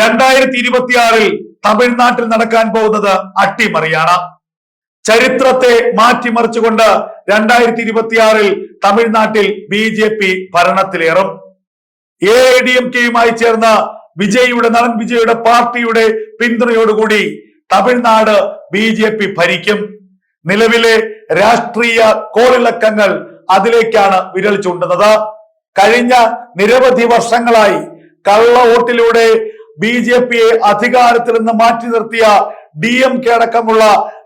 രണ്ടായിരത്തി ഇരുപത്തിയാറിൽ തമിഴ്നാട്ടിൽ നടക്കാൻ പോകുന്നത് അട്ടിമറിയാണ്. ചരിത്രത്തെ മാറ്റിമറിച്ചുകൊണ്ട് രണ്ടായിരത്തി ഇരുപത്തിയാറിൽ തമിഴ്നാട്ടിൽ ബി ജെ പി ഭരണത്തിലേറും. എ ഐ ഡി എം കെയുമായി ചേർന്ന വിജയിയുടെ നടൻ വിജയുടെ പാർട്ടിയുടെ പിന്തുണയോടുകൂടി തമിഴ്നാട് ബി ജെ പി ഭരിക്കും. നിലവിലെ രാഷ്ട്രീയ കോളിളക്കങ്ങൾ അതിലേക്കാണ് വിരൽ ചൂണ്ടുന്നത്. കഴിഞ്ഞ നിരവധി വർഷങ്ങളായി കള്ള വോട്ടിലൂടെ ബി ജെ പിയെ അധികാരത്തിൽ നിന്ന് മാറ്റി നിർത്തിയ ഡി എം കെ അടക്കമുള്ള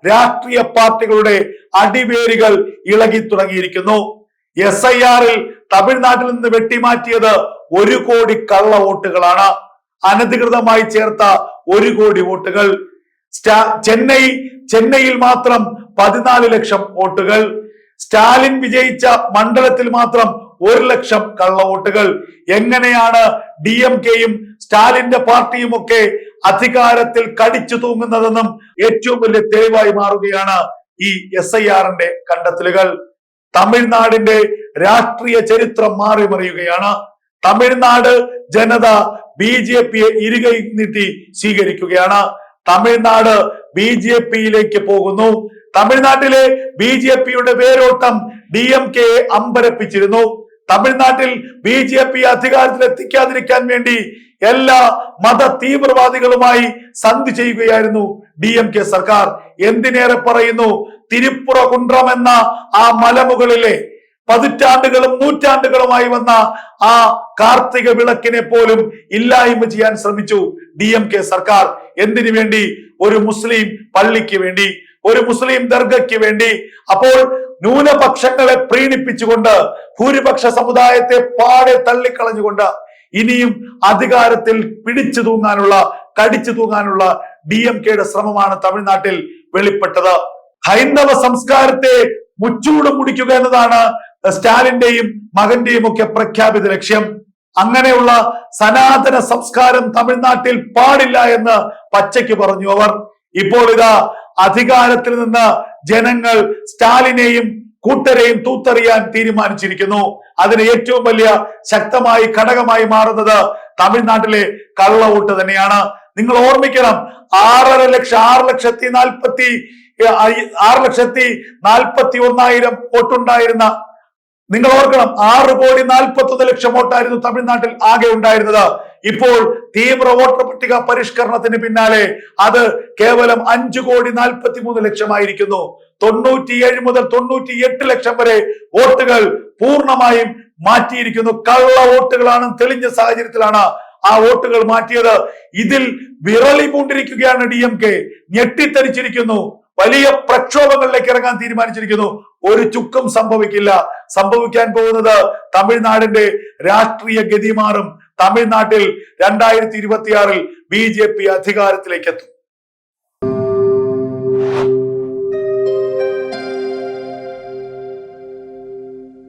രാഷ്ട്രീയ പാർട്ടികളുടെ അടിവേരുകൾ ഇളകി തുടങ്ങിയിരിക്കുന്നു. എസ് ഐ ആറിൽ തമിഴ്നാട്ടിൽ നിന്ന് വെട്ടിമാറ്റിയത് ഒരു കോടി കള്ള വോട്ടുകളാണ്. അനധികൃതമായി ചേർത്ത ഒരു കോടി വോട്ടുകൾ. ചെന്നൈ ചെന്നൈയിൽ മാത്രം പതിനാല് ലക്ഷം വോട്ടുകൾ. സ്റ്റാലിൻ വിജയിച്ച മണ്ഡലത്തിൽ മാത്രം ഒരു ലക്ഷം കള്ളവോട്ടുകൾ എങ്ങനെയാണ് ഡി എം കെയും സ്റ്റാലിന്റെ പാർട്ടിയും ഒക്കെ അധികാരത്തിൽ കടിച്ചു തൂങ്ങുന്നതെന്നും ഏറ്റവും വലിയ തെളിവായി മാറുകയാണ് ഈ എസ് ഐ ആറിന്റെ കണ്ടെത്തലുകൾ. തമിഴ്നാടിന്റെ രാഷ്ട്രീയ ചരിത്രം മാറി മറിയുകയാണ് തമിഴ്നാട് ജനത ബി ജെ പിയെ ഇരുകൈ നീട്ടി സ്വീകരിക്കുകയാണ്. തമിഴ്നാട് ബി ജെ പിയിലേക്ക് പോകുന്നു. തമിഴ്നാട്ടിലെ ബി ജെ പിയുടെ വേരോട്ടം ഡി എം കെയെ അമ്പരപ്പിച്ചിരുന്നു. തമിഴ്നാട്ടിൽ ബി ജെ പി അധികാരത്തിൽ എത്തിക്കാതിരിക്കാൻ വേണ്ടി എല്ലാ മത തീവ്രവാദികളുമായി സന്ധി ചെയ്യുകയായിരുന്നു ഡി എം കെ സർക്കാർ. എന്തിനേറെ പറയുന്നു? തിരുപ്പുറ കുണ്ട്രം എന്ന ആ മലമുകളിലെ പതിറ്റാണ്ടുകളും നൂറ്റാണ്ടുകളുമായി വന്ന ആ കാർത്തിക വിളക്കിനെ പോലും ഇല്ലായ്മ ചെയ്യാൻ ശ്രമിച്ചു ഡി എം കെ സർക്കാർ. എന്തിനു വേണ്ടി? ഒരു മുസ്ലിം പള്ളിക്ക് വേണ്ടി ഒരു മുസ്ലിം ദർഗയ്ക്ക് വേണ്ടി. അപ്പോൾ ന്യൂനപക്ഷങ്ങളെ പ്രീണിപ്പിച്ചുകൊണ്ട് ഭൂരിപക്ഷ സമുദായത്തെ പാടെ തള്ളിക്കളഞ്ഞുകൊണ്ട് ഇനിയും അധികാരത്തിൽ പിടിച്ചു തൂങ്ങാനുള്ള കടിച്ചു തൂങ്ങാനുള്ള ഡി എം കെയുടെ ശ്രമമാണ് തമിഴ്നാട്ടിൽ വെളിപ്പെട്ടത്. ഹൈന്ദവ സംസ്കാരത്തെ മുച്ചൂട് മുടിക്കുക എന്നതാണ് സ്റ്റാലിന്റെയും മകന്റെയും ഒക്കെ പ്രഖ്യാപിത ലക്ഷ്യം. അങ്ങനെയുള്ള സനാതന സംസ്കാരം തമിഴ്നാട്ടിൽ പാടില്ല എന്ന് പച്ചയ്ക്ക് പറഞ്ഞു അവർ. ഇപ്പോൾ ഇതാ അധികാരത്തിൽ നിന്ന് ജനങ്ങൾ സ്റ്റാലിനെയും കൂട്ടരെയും തൂത്തറിയാൻ തീരുമാനിച്ചിരിക്കുന്നു. അതിന് ഏറ്റവും വലിയ ശക്തമായി ഘടകമായി മാറുന്നത് തമിഴ്നാട്ടിലെ കള്ളവോട്ട് തന്നെയാണ്. നിങ്ങൾ ഓർമ്മിക്കണം ആറര ലക്ഷം ആറ് ലക്ഷത്തി നാൽപ്പത്തി ആറ് ലക്ഷത്തി നാൽപ്പത്തി ഒന്നായിരം വോട്ടുണ്ടായിരുന്ന നിങ്ങൾ ഓർക്കണം ആറ് കോടി നാൽപ്പത്തി ലക്ഷം വോട്ടായിരുന്നു തമിഴ്നാട്ടിൽ ആകെ ഉണ്ടായിരുന്നത്. ഇപ്പോൾ തീവ്ര വോട്ടർ പട്ടിക പരിഷ്കരണത്തിന് പിന്നാലെ അത് കേവലം അഞ്ചു കോടി നാൽപ്പത്തി മൂന്ന് ലക്ഷമായിരിക്കുന്നു. തൊണ്ണൂറ്റിയേഴ് മുതൽ തൊണ്ണൂറ്റി എട്ട് ലക്ഷം വരെ വോട്ടുകൾ പൂർണമായും മാറ്റിയിരിക്കുന്നു. കള്ള വോട്ടുകളാണ് തെളിഞ്ഞ സാഹചര്യത്തിലാണ് ആ വോട്ടുകൾ മാറ്റിയത്. ഇതിൽ വിറളി പൂണ്ടിരിക്കുകയാണ് ഡി എം കെ. ഞെട്ടിത്തരിച്ചിരിക്കുന്നു വലിയ പ്രക്ഷോഭങ്ങളിലേക്ക് ഇറങ്ങാൻ തീരുമാനിച്ചിരിക്കുന്നു. ഒരു ചുക്കും സംഭവിക്കില്ല. സംഭവിക്കാൻ പോകുന്നത് തമിഴ്നാടിന്റെ രാഷ്ട്രീയ ഗതി മാറും തമിഴ്നാട്ടിൽ രണ്ടായിരത്തി ഇരുപത്തിയാറിൽ ബി ജെ പി അധികാരത്തിലേക്ക് എത്തും